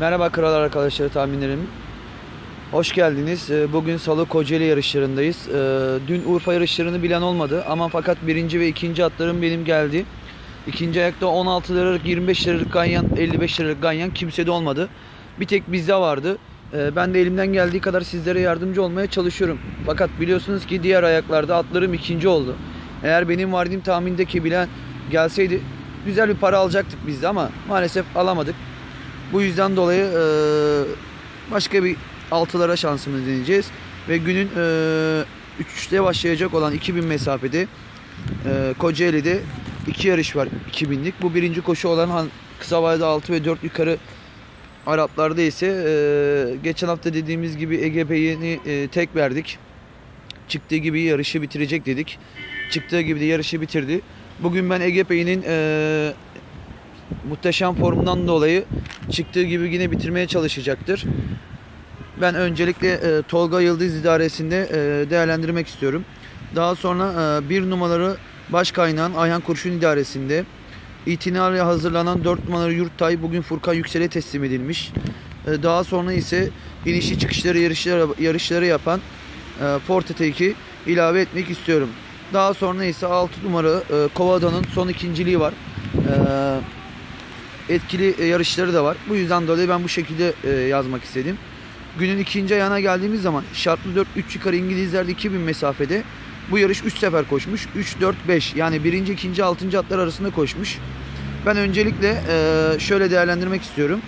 Merhaba kral arkadaşları tahminlerim. Hoş geldiniz. Ee, Bugün Salı Kocaeli yarışlarındayız. Ee, Dün Urfa yarışlarını bilen olmadı ama fakat birinci ve ikinci atlarım benim geldi. İkinci ayakta 16 liralık, 25 liralık ganyan, 55 liralık ganyan kimsede olmadı. Bir tek bizde vardı. Ee, Ben de elimden geldiği kadar sizlere yardımcı olmaya çalışıyorum. Fakat biliyorsunuz ki diğer ayaklarda atlarım ikinci oldu. Eğer benim vardığım tahmindeki bilen gelseydi güzel bir para alacaktık biz de ama maalesef alamadık. Bu yüzden dolayı e, başka bir altılara şansımızı deneyeceğiz. Ve günün e, 3'te başlayacak olan 2000 mesafede e, Kocaeli'de iki yarış var 2000'lik. Bu birinci koşu olan kısa vadede 6 ve 4 yukarı Araplarda ise e, geçen hafta dediğimiz gibi Bey'ini e, tek verdik. Çıktığı gibi yarışı bitirecek dedik. Çıktığı gibi de yarışı bitirdi. Bugün ben Ege Bey'inin e, muhteşem formundan dolayı çıktığı gibi yine bitirmeye çalışacaktır. Ben öncelikle e, Tolga Yıldız idaresinde e, değerlendirmek istiyorum. Daha sonra e, bir numaralı baş kaynağın Ayhan Kurşun idaresinde itinayla hazırlanan 4 numaralı Yurttay bugün Furkan Yüksel'e teslim edilmiş. E, daha sonra ise inişli çıkışları yarışları, yarışları yapan e, Fortetek'i ilave etmek istiyorum. Daha sonra ise 6 numara e, Kovada'nın son ikinciliği var. E, etkili e, yarışları da var. Bu yüzden dolayı ben bu şekilde e, yazmak istedim. Günün ikinci ayağına geldiğimiz zaman şartlı 4 3 yukarı İngilizlerde 2000 mesafede bu yarış 3 sefer koşmuş. 3 4 5 yani birinci, ikinci, altıncı atlar arasında koşmuş. Ben öncelikle e, şöyle değerlendirmek istiyorum.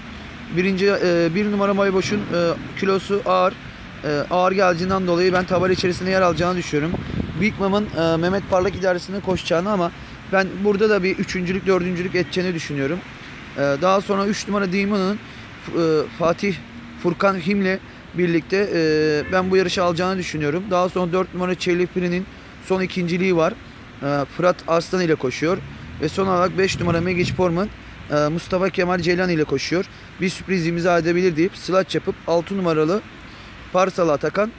Birinci bir numara Mayboş'un e, kilosu ağır. Ağır geldiğinden dolayı ben tabela içerisinde yer alacağını düşünüyorum. Big Mam'ın e, Mehmet Parlak idaresinde koşacağını ama ben burada da bir üçüncülük, dördüncülük edeceğini düşünüyorum. E, daha sonra 3 numara Demon'un e, Fatih Furkan Him'le birlikte e, ben bu yarışı alacağını düşünüyorum. Daha sonra 4 numara Çelifiri'nin son ikinciliği var. E, Fırat Arslan ile koşuyor. Ve son olarak 5 numara Megic Porman Mustafa Kemal Ceylan ile koşuyor. Bir sürpriz imza edebilir deyip slaç yapıp 6 numaralı Parsalı Atakan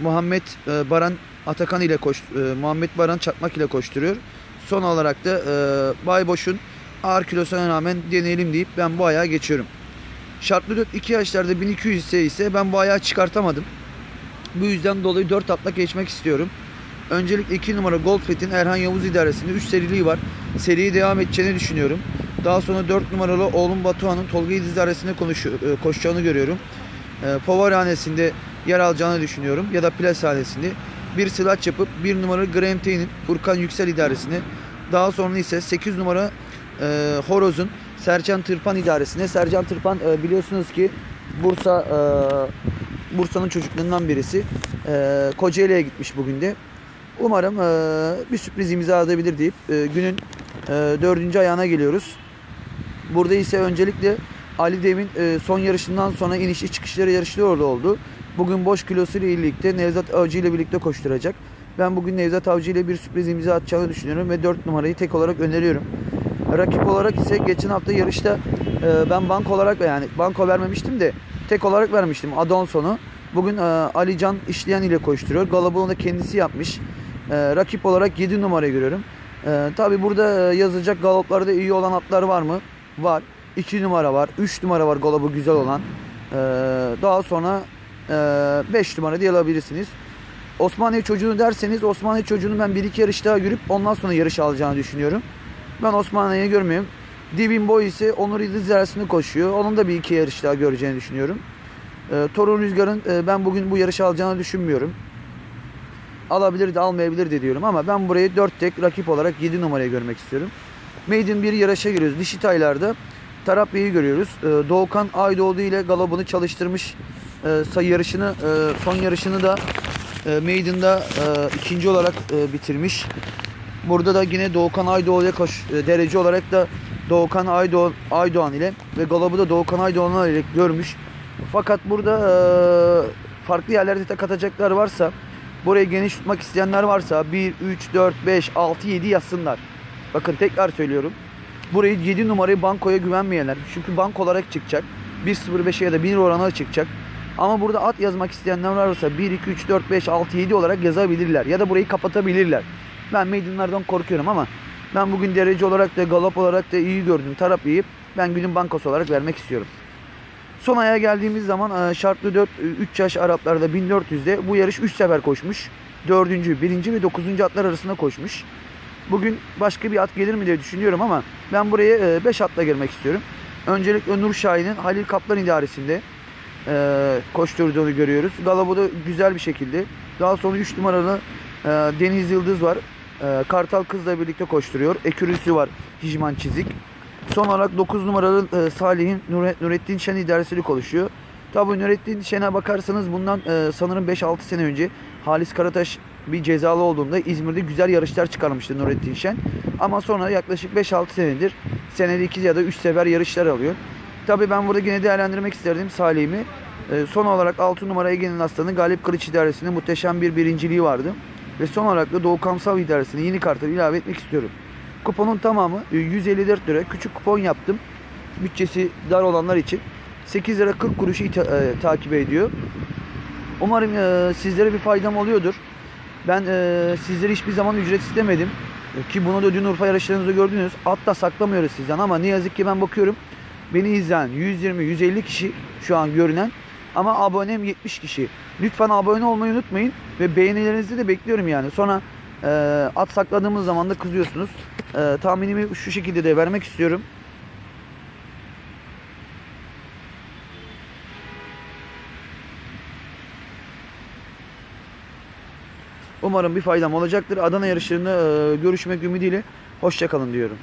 Muhammed Baran Atakan ile koş, Muhammed Baran Çakmak ile koşturuyor. Son olarak da e, Bayboş'un ağır kilosuna rağmen deneyelim deyip ben bu ayağa geçiyorum. Şartlı 4 2 yaşlarda 1200 ise ise ben bu ayağı çıkartamadım. Bu yüzden dolayı 4 atla geçmek istiyorum. Öncelikle 2 numara Goldfet'in Erhan Yavuz idaresinde 3 seriliği var. Seriyi devam edeceğini düşünüyorum. Daha sonra 4 numaralı oğlum Batuhan'ın Tolga İdiz idaresinde e, koşacağını görüyorum. E, yer alacağını düşünüyorum. Ya da Plashanesinde. Bir sılaç yapıp 1 numaralı Graham Tane'in Furkan Yüksel idaresine. Daha sonra ise 8 numara e, Horoz'un Sercan Tırpan idaresine. Sercan Tırpan e, biliyorsunuz ki Bursa e, Bursa'nın çocuklarından birisi. E, Kocaeli'ye gitmiş bugün de. Umarım e, bir sürpriz imza edebilir deyip e, günün e, dördüncü ayağına geliyoruz. Burada ise öncelikle Ali Dem'in e, son yarışından sonra inişli çıkışları yarışları orada oldu. Bugün boş kilosu ile birlikte Nevzat Avcı ile birlikte koşturacak. Ben bugün Nevzat Avcı ile bir sürpriz imza atacağını düşünüyorum ve 4 numarayı tek olarak öneriyorum. Rakip olarak ise geçen hafta yarışta e, ben bank olarak yani banko vermemiştim de tek olarak vermiştim Adonson'u. Bugün e, Ali Can İşleyen ile koşturuyor. Galabını da kendisi yapmış. E, rakip olarak 7 numarayı görüyorum. E, Tabi burada e, yazılacak galoplarda iyi olan atlar var mı? Var. 2 numara var. 3 numara var galabı güzel olan. E, daha sonra 5 numara diye alabilirsiniz. Osmaniye çocuğunu derseniz Osmaniye çocuğunu ben bir iki yarış daha görüp ondan sonra yarış alacağını düşünüyorum. Ben Osmaniye'yi görmüyorum. Dibin Boy ise Onur Yıldız arasında koşuyor. Onun da bir iki yarış daha göreceğini düşünüyorum. E, Torun Rüzgar'ın e, ben bugün bu yarışı alacağını düşünmüyorum. Alabilir de almayabilir de diyorum ama ben burayı 4 tek rakip olarak 7 numaraya görmek istiyorum. Maiden bir yarışa giriyoruz. Dişi taylarda Tarap Bey'i görüyoruz. E, Doğukan Aydoğdu ile galabını çalıştırmış. E, sayı yarışını e, son yarışını da e, Maiden'da e, ikinci olarak e, bitirmiş. Burada da yine Doğukan Aydoğan'la koş, e, derece olarak da Doğukan Aydoğan, Aydoğan ile ve Galabı da Doğukan Aydoğan ile görmüş. Fakat burada e, farklı yerlerde tek atacaklar varsa burayı geniş tutmak isteyenler varsa 1, 3, 4, 5, 6, 7 yazsınlar. Bakın tekrar söylüyorum. Burayı 7 numarayı bankoya güvenmeyenler. Çünkü bank olarak çıkacak. 1.05'e ya da 1 oranına çıkacak. Ama burada at yazmak isteyenler varsa 1, 2, 3, 4, 5, 6, 7 olarak yazabilirler. Ya da burayı kapatabilirler. Ben maidenlardan korkuyorum ama ben bugün derece olarak da galop olarak da iyi gördüm. Tarap yiyip ben günün bankosu olarak vermek istiyorum. Son aya geldiğimiz zaman e, şartlı 4 3 yaş Araplarda 1400'de bu yarış 3 sefer koşmuş. 4. 1. ve 9. atlar arasında koşmuş. Bugün başka bir at gelir mi diye düşünüyorum ama ben buraya 5 atla girmek istiyorum. Öncelikle Nur Şahin'in Halil Kaplan idaresinde e, koşturduğunu görüyoruz. Galabo'da güzel bir şekilde. Daha sonra 3 numaralı e, Deniz Yıldız var. E, Kartal Kız'la birlikte koşturuyor. Ekürüsü var Hicman Çizik. Son olarak 9 numaralı e, Salih'in Nur- Nurettin Şen idaresiyle konuşuyor. Tabii Nurettin Şen'e bakarsanız bundan e, sanırım 5-6 sene önce Halis Karataş bir cezalı olduğunda İzmir'de güzel yarışlar çıkarmıştı Nurettin Şen. Ama sonra yaklaşık 5-6 senedir senede 2 ya da 3 sefer yarışlar alıyor. Tabii ben burada yine değerlendirmek isterdim Salih'imi. E, son olarak 6 numara Ege'nin aslanı Galip Kılıç idaresinde muhteşem bir birinciliği vardı. Ve son olarak da Doğu Kamsav idaresine yeni kartları ilave etmek istiyorum. Kuponun tamamı e, 154 lira. Küçük kupon yaptım. Bütçesi dar olanlar için. 8 lira 40 kuruşu ita- e, takip ediyor. Umarım e, sizlere bir faydam oluyordur. Ben e, sizlere hiçbir zaman ücret istemedim. E, ki bunu da dün Urfa yarışlarınızda gördünüz. Hatta saklamıyoruz sizden ama ne yazık ki ben bakıyorum. Beni izleyen 120-150 kişi şu an görünen ama abonem 70 kişi. Lütfen abone olmayı unutmayın ve beğenilerinizi de bekliyorum yani. Sonra e, at sakladığımız zaman da kızıyorsunuz. E, tahminimi şu şekilde de vermek istiyorum. Umarım bir faydam olacaktır. Adana yarışlarında e, görüşmek ümidiyle. Hoşçakalın diyorum.